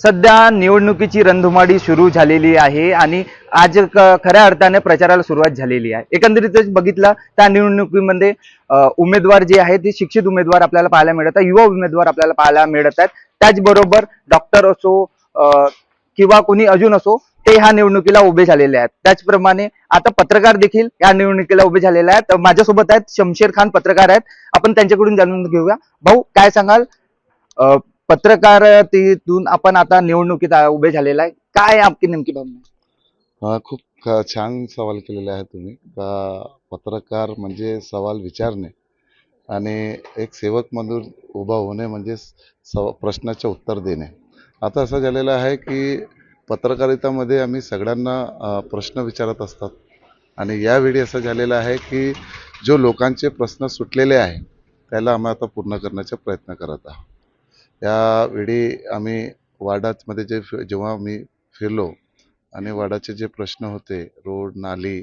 सध्या निवडणुकीची रणधुमाडी सुरू झालेली आहे आणि आज खऱ्या अर्थाने प्रचाराला सुरुवात झालेली आहे. एकंदरीतच बघितलं त्या निवडणुकीमध्ये उमेदवार जे आहेत ते शिक्षित उमेदवार आपल्याला पाहायला मिळत आहेत युवा उमेदवार आपल्याला पाहायला मिळत आहेत त्याचबरोबर डॉक्टर असो किंवा कोणी अजून असो ते ह्या निवडणुकीला उभे झालेले आहेत. त्याचप्रमाणे आता पत्रकार देखील या निवडणुकीला उभे झालेले आहेत. माझ्यासोबत आहेत शमशेर खान पत्रकार आहेत. आपण त्यांच्याकडून जाणून घेऊया. भाऊ काय सांगाल? पत्रकारितेतून आपण आता निवडणुकीत उभे झालेला आहे. काय आपली नेमकी भावना हा खूप छान सवाल केलेला आहे तुम्ही. का पत्रकार म्हणजे सवाल विचारणे आणि एक सेवक म्हणून उभा होणे म्हणजे सव प्रश्नाचे उत्तर देणे. आता असं झालेलं आहे की पत्रकारितामध्ये आम्ही सगळ्यांना प्रश्न विचारत असतात. आणि यावेळी असं झालेलं आहे की जो लोकांचे प्रश्न सुटलेले आहे त्याला आम्ही आता पूर्ण करण्याचा प्रयत्न करत आहोत. यावेळी आम्ही वाडामध्ये जे जेव्हा मी फिरलो आणि वाडाचे जे प्रश्न होते रोड नाली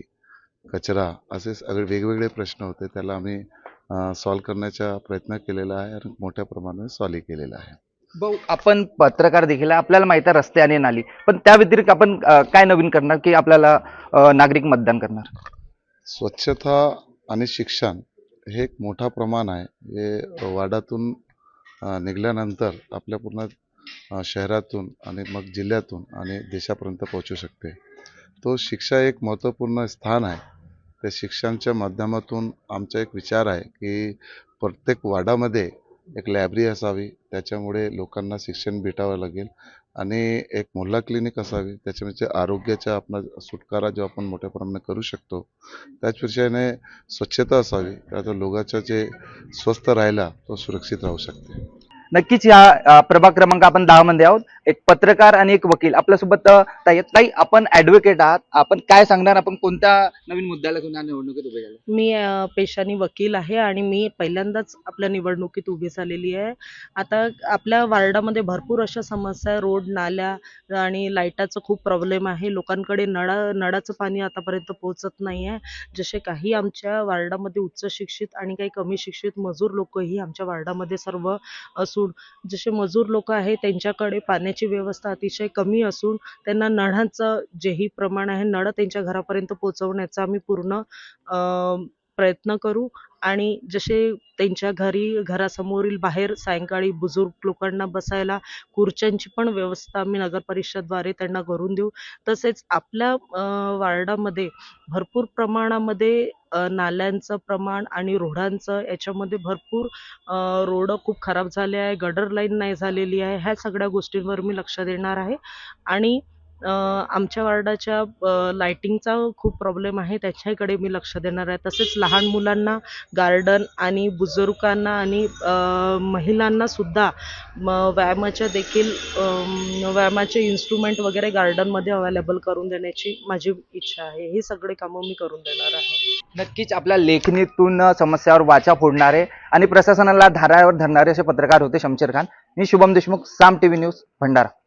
कचरा असे सगळे वेगवेगळे प्रश्न होते त्याला आम्ही सॉल्व करण्याचा प्रयत्न केलेला आहे आणि मोठ्या प्रमाणात सॉल्व केलेला आहे. भाऊ आपण पत्रकार देखील आपल्याला माहिती आहे रस्ते आणि नाली पण त्या व्यतिरिक्त आपण काय नवीन करणार की आपल्याला नागरिक मतदान करणार? स्वच्छता आणि शिक्षण हे एक मोठा प्रमाण आहे. हे वाडातून निघाल्यानंतर आपल्या पूर्ण शहरातून आणि मग जिल्ह्यातून आणि देशापर्यंत पोहोचू शकते. तो शिक्षा एक महत्त्वपूर्ण स्थान आहे. त्या शिक्षणाच्या माध्यमातून आमचा एक विचार आहे की प्रत्येक वाडामध्ये एक लायब्ररी असावी त्याच्यामुळे लोकांना शिक्षण भेटावं लागेल. आणि एक मोहल्ला क्लिनिक असावी त्याच्यामध्ये म्हणजे आरोग्याचा आपण सुटकारा जो आपण मोठ्या प्रमाणात करू शकतो त्याचपेक्षाने स्वच्छता असावी. त्याचा लोकांचं जे स्वस्थ राहिला तो सुरक्षित राहू शकते. नक्कीच या प्रभाग क्रमांक आपण दहा मध्ये आहोत. एक पत्रकार आणि एक वकील. आपल्यासोबत ताई ताई आपण ऍडव्होकेट आहात. आपण काय सांगणार? आपण कोणत्या नवीन मुद्द्याला घेऊन निवडणुकीत उभे झाले? मी पेशाने वकील आहे आणि मी पहिल्यांदाच आपल्या निवडणुकीत उभी झालेली आहे. आता आपल्या वार्डामध्ये भरपूर अशा समस्या आहे रोड नाल्या आणि लाईटाचं खूप प्रॉब्लेम आहे. लोकांकडे नळा नळाचं पाणी आतापर्यंत पोहोचत नाही आहे जसे काही आमच्या वार्डामध्ये उच्च शिक्षित आणि काही कमी शिक्षित मजूर लोकही आमच्या वार्डामध्ये सर्व असून जसे मजूर लोक आहे त्यांच्याकडे पाण्याची व्यवस्था अतिशय कमी असून त्यांना नळांचं जेही प्रमाण आहे नळ त्यांच्या घरापर्यंत पोचवण्याचा आम्ही पूर्ण प्रयत्न करू आणि जसे त्यांच्या घरी घरासमोरील बाहेर सायंकाळी बुजुर्ग लोकांना बसायला खुर्च्यांची पण व्यवस्था आम्ही नगरपरिषदद्वारे त्यांना करून देऊ. तसेच आपल्या वार्डामध्ये भरपूर प्रमाणामध्ये नाल्यांचं प्रमाण आणि रोडांचं याच्यामध्ये भरपूर रोड खूप खराब झाले आहे गडर लाईन नाही झालेली आहे ह्या सगळ्या गोष्टींवर मी लक्ष देणार आहे. आणि आमच्या वार्डाच्या लायटिंगचा लाईटिंगचा खूप प्रॉब्लेम आहे. त्याच्याकडे मी लक्ष देणार आहे. तसेच लहान मुलांना गार्डन आणि बुजुर्गांना आणि महिलांनासुद्धा म व्यायामाच्या देखील व्यायामाचे इन्स्ट्रुमेंट वगैरे गार्डनमध्ये अवेलेबल करून देण्याची माझी इच्छा आहे. ही सगळे कामं मी करून देणार आहे. नक्कीच आपल्या लेखणीतून समस्यावर वाचा फोडणारे आणि प्रशासनाला धारावर धरणारे असे पत्रकार होते शमशेर खान. मी शुभम देशमुख साम टीव्ही न्यूज भंडारा.